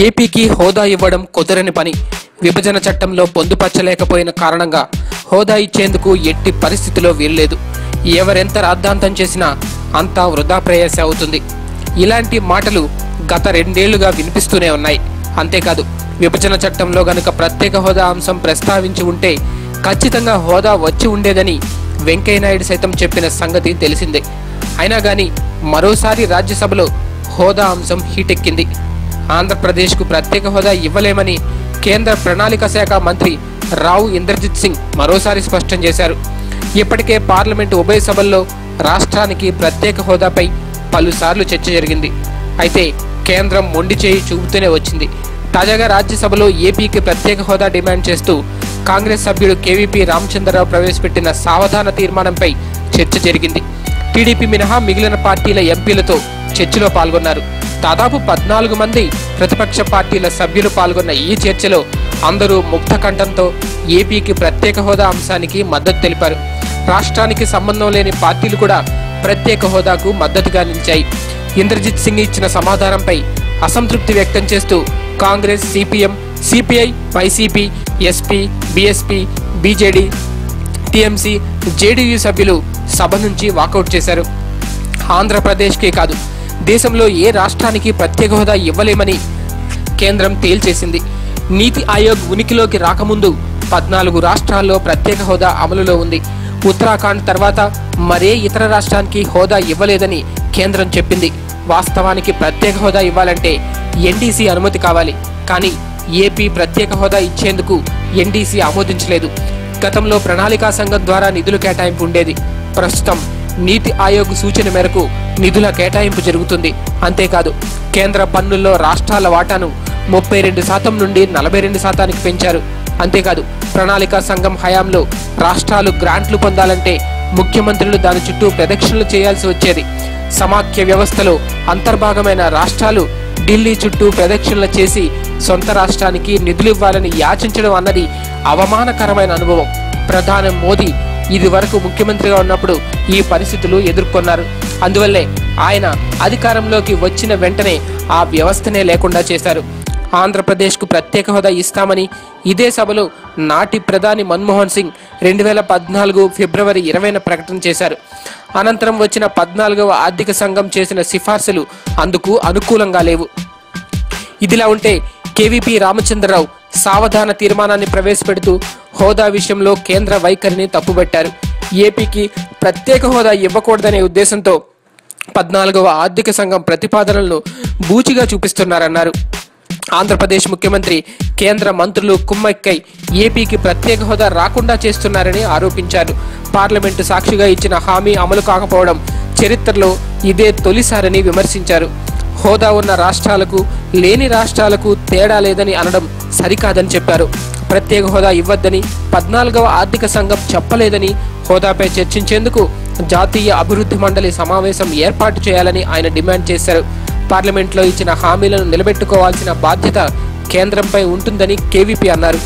ఏపీకి హోదా ఇవ్వడం కుదరని పని. విభజన చట్టంలో పొందుపరచలేకపోయిన కారణంగా హోదా ఇచ్చేందుకు ఎట్టి పరిస్థితిలో వీల్లేదు. ఎవరెంత రాద్ధాంతం చేసినా అంతా వృధా ప్రయాస అవుతుంది. ఇలాంటి మాటలు గత రెండేళ్ళుగా వినిపిస్తూనే ఉన్నాయి. అంతేకాదు విభజన చట్టంలో గనుక ప్రత్యేక హోదా అంశం ప్రస్తావించి ఉంటే ఖచ్చితంగా హోదా వచ్చి ఉండేదని వెంకయ్యనాయుడు సైతం చెప్పిన సంగతి తెలిసిందే. అయినా గాని మరోసారి రాజ్యసభలో హోదా అంశం హీటెక్కింది. ఆంధ్రప్రదేశ్కు ప్రత్యేక హోదా ఇవ్వలేమని కేంద్ర ప్రణాళిక శాఖ మంత్రి రావు ఇంద్రజిత్ సింగ్ మరోసారి స్పష్టం చేశారు. ఇప్పటికే పార్లమెంటు ఉభయ సభల్లో రాష్ట్రానికి ప్రత్యేక హోదాపై పలుసార్లు చర్చ జరిగింది. అయితే కేంద్రం మొండి చేయి చూపుతూనే వచ్చింది. తాజాగా రాజ్యసభలో ఏపీకి ప్రత్యేక హోదా డిమాండ్ చేస్తూ కాంగ్రెస్ సభ్యుడు కేవీపీ రామచంద్రరావు ప్రవేశపెట్టిన సావధాన తీర్మానంపై చర్చ జరిగింది. టీడీపీ మినహా మిగిలిన పార్టీల ఎంపీలతో చర్చలో పాల్గొన్నారు. దాదాపు పద్నాలుగు మంది ప్రతిపక్ష పార్టీల సభ్యులు పాల్గొన్న ఈ చర్చలో అందరూ ముక్తకంఠంతో ఏపీకి ప్రత్యేక హోదా అంశానికి మద్దతు తెలిపారు. రాష్ట్రానికి సంబంధం లేని పార్టీలు కూడా ప్రత్యేక హోదాకు మద్దతుగా నిలిచాయి. ఇంద్రజిత్ సింగ్ ఇచ్చిన సమాధానంపై అసంతృప్తి వ్యక్తం చేస్తూ Congress CPM CPI YCP SP BSP BJD TMC JDU సభ్యులు సభ నుంచి వాకౌట్ చేశారు. ఆంధ్రప్రదేశ్కే కాదు దేశంలో ఏ రాష్ట్రానికి ప్రత్యేక హోదా ఇవ్వలేమని కేంద్రం తేల్చేసింది. నీతి ఆయోగ్ ఉనికిలోకి రాకముందు పద్నాలుగు రాష్ట్రాల్లో ప్రత్యేక హోదా అమలులో ఉంది. ఉత్తరాఖండ్ తర్వాత మరే ఇతర రాష్ట్రానికి హోదా ఇవ్వలేదని కేంద్రం చెప్పింది. వాస్తవానికి ప్రత్యేక హోదా ఇవ్వాలంటే ఎన్డీసీ అనుమతి కావాలి. కానీ ఏపీ ప్రత్యేక హోదా ఇచ్చేందుకు ఎన్డీసీ ఆమోదించలేదు. గతంలో ప్రణాళికా సంఘం ద్వారా నిధులు కేటాయింపు ఉండేది. ప్రస్తుతం నీతి ఆయోగ్ సూచన మేరకు నిధుల కేటాయింపు జరుగుతుంది. అంతేకాదు కేంద్ర పన్నుల్లో రాష్ట్రాల వాటాను ముప్పై రెండు శాతం నుండి నలభై రెండు శాతానికి పెంచారు. అంతేకాదు ప్రణాళికా సంఘం హయాంలో రాష్ట్రాలు గ్రాంట్లు పొందాలంటే ముఖ్యమంత్రులు దాని చుట్టూ ప్రదక్షిణలు చేయాల్సి వచ్చేది. సమాఖ్య వ్యవస్థలో అంతర్భాగమైన రాష్ట్రాలు ఢిల్లీ చుట్టూ ప్రదక్షిణలు చేసి సొంత రాష్ట్రానికి నిధులివ్వాలని యాచించడం అన్నది అవమానకరమైన అనుభవం. ప్రధాని మోదీ ఇది వరకు ముఖ్యమంత్రిగా ఉన్నప్పుడు ఈ పరిస్థితులు ఎదుర్కొన్నారు. అందువల్లే ఆయన అధికారంలోకి వచ్చిన వెంటనే ఆ వ్యవస్థనే లేకుండా చేశారు. ఆంధ్రప్రదేశ్కు ప్రత్యేక హోదా ఇస్తామని ఇదే సభలో నాటి ప్రధాని మన్మోహన్ సింగ్ రెండు వేల పద్నాలుగు ఫిబ్రవరి ఇరవైన ప్రకటన చేశారు. అనంతరం వచ్చిన పద్నాలుగవ ఆర్థిక సంఘం చేసిన సిఫార్సులు అందుకు అనుకూలంగా లేవు. ఇదిలా ఉంటే కేవీపీ రామచంద్రరావు సావధాన తీర్మానాన్ని ప్రవేశపెడుతూ హోదా విషయంలో కేంద్ర వైఖరిని తప్పుబట్టారు. ఏపీకి ప్రత్యేక హోదా ఇవ్వకూడదనే ఉద్దేశంతో పద్నాలుగవ ఆర్థిక సంఘం ప్రతిపాదనలను బూచిగా చూపిస్తున్నారన్నారు. ఆంధ్రప్రదేశ్ ముఖ్యమంత్రి కేంద్ర మంత్రులు కుమ్మక్కై ఏపీకి ప్రత్యేక హోదా రాకుండా చేస్తున్నారని ఆరోపించారు. పార్లమెంటు సాక్షిగా ఇచ్చిన హామీ అమలు కాకపోవడం చరిత్రలో ఇదే తొలిసారని విమర్శించారు. హోదా ఉన్న రాష్ట్రాలకు లేని రాష్ట్రాలకు తేడా లేదని అనడం సరికాదని చెప్పారు. ప్రత్యేక హోదా ఇవ్వద్దని పద్నాలుగవ ఆర్థిక సంఘం చెప్పలేదని హోదాపై చర్చించేందుకు జాతీయ అభివృద్ధి మండలి సమావేశం ఏర్పాటు చేయాలని ఆయన డిమాండ్ చేశారు. పార్లమెంట్లో ఇచ్చిన హామీలను నిలబెట్టుకోవాల్సిన బాధ్యత కేంద్రంపై ఉంటుందని కేవీపీ అన్నారు.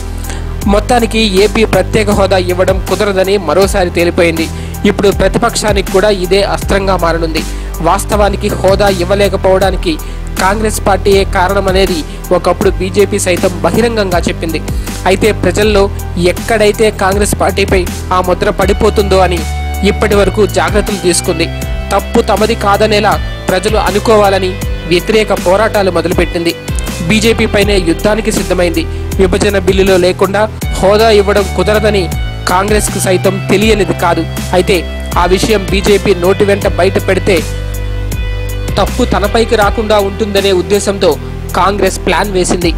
మొత్తానికి ఏపీ ప్రత్యేక హోదా ఇవ్వడం కుదరదని మరోసారి తేలిపోయింది. ఇప్పుడు ప్రతిపక్షానికి కూడా ఇదే అస్త్రంగా మారనుంది. వాస్తవానికి హోదా ఇవ్వలేకపోవడానికి కాంగ్రెస్ పార్టీయే కారణమనేది ఒకప్పుడు బీజేపీ సైతం బహిరంగంగా చెప్పింది. అయితే ప్రజల్లో ఎక్కడైతే కాంగ్రెస్ పార్టీపై ఆ ముద్ర పడిపోతుందో అని ఇప్పటి వరకు జాగ్రత్తలు తీసుకుంది. తప్పు తమది కాదనేలా ప్రజలు అనుకోవాలని వ్యతిరేక పోరాటాలు మొదలుపెట్టింది. బీజేపీ పైనే యుద్ధానికి సిద్ధమైంది. విభజన బిల్లులో లేకుండా హోదా ఇవ్వడం కుదరదని కాంగ్రెస్కు సైతం తెలియనిది కాదు. అయితే ఆ విషయం బీజేపీ నోటి వెంట బయట పెడితే తప్పు తనపైకి రాకుండా ఉంటుందనే ఉద్దేశంతో కాంగ్రెస్ ప్లాన్ వేసింది.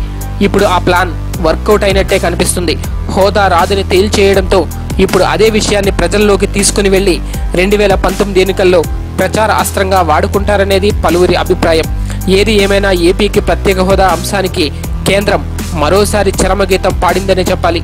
ఇప్పుడు ఆ ప్లాన్ వర్కౌట్ అయినట్టే కనిపిస్తుంది. హోదా రాదని తేల్చేయడంతో ఇప్పుడు అదే విషయాన్ని ప్రజల్లోకి తీసుకుని వెళ్ళి రెండు వేల పంతొమ్మిది ఎన్నికల్లో ప్రచార అస్త్రంగా వాడుకుంటారనేది పలువురి అభిప్రాయం. ఏది ఏమైనా ఏపీకి ప్రత్యేక హోదా అంశానికి కేంద్రం మరోసారి చరమగీతం పాడిందనే చెప్పాలి.